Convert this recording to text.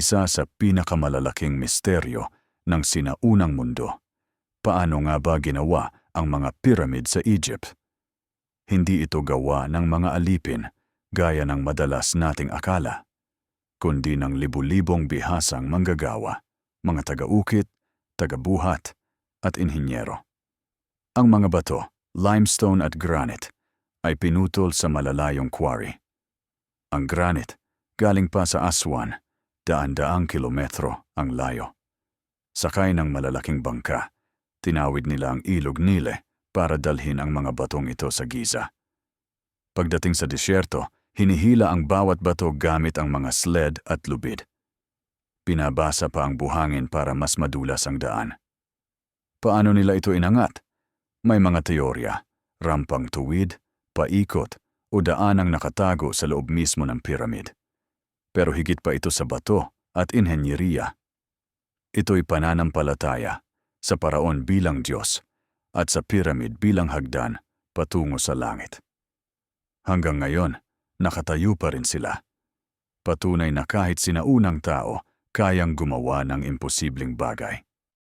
isa sa pinakamalalaking misteryo ng sinaunang mundo. Paano nga ba ginawa ang mga pyramid sa Egypt? Hindi ito gawa ng mga alipin gaya ng madalas nating akala, kundi ng libu-libong bihasang manggagawa, mga taga-ukit, taga-buhat, at inhinyero. Ang mga bato, limestone at granite, ay pinutol sa malalayong quarry. Ang granite, galing pa sa Aswan, daan-daang kilometro ang layo. Sakay ng malalaking bangka, tinawid nila ang ilog Nile para dalhin ang mga batong ito sa Giza. Pagdating sa disyerto, hinihila ang bawat bato gamit ang mga sled at lubid. Pinabasa pa ang buhangin para mas madulas ang daan. Paano nila ito inangat? May mga teorya, rampang tuwid, paikot, o daanang nakatago sa loob mismo ng piramid. Pero higit pa ito sa bato at inhenyeriya. Ito'y pananampalataya sa paraon bilang Diyos at sa piramid bilang hagdan patungo sa langit. Hanggang ngayon, nakatayo pa rin sila. Patunay na kahit sinaunang tao, kayang gumawa ng imposibleng bagay.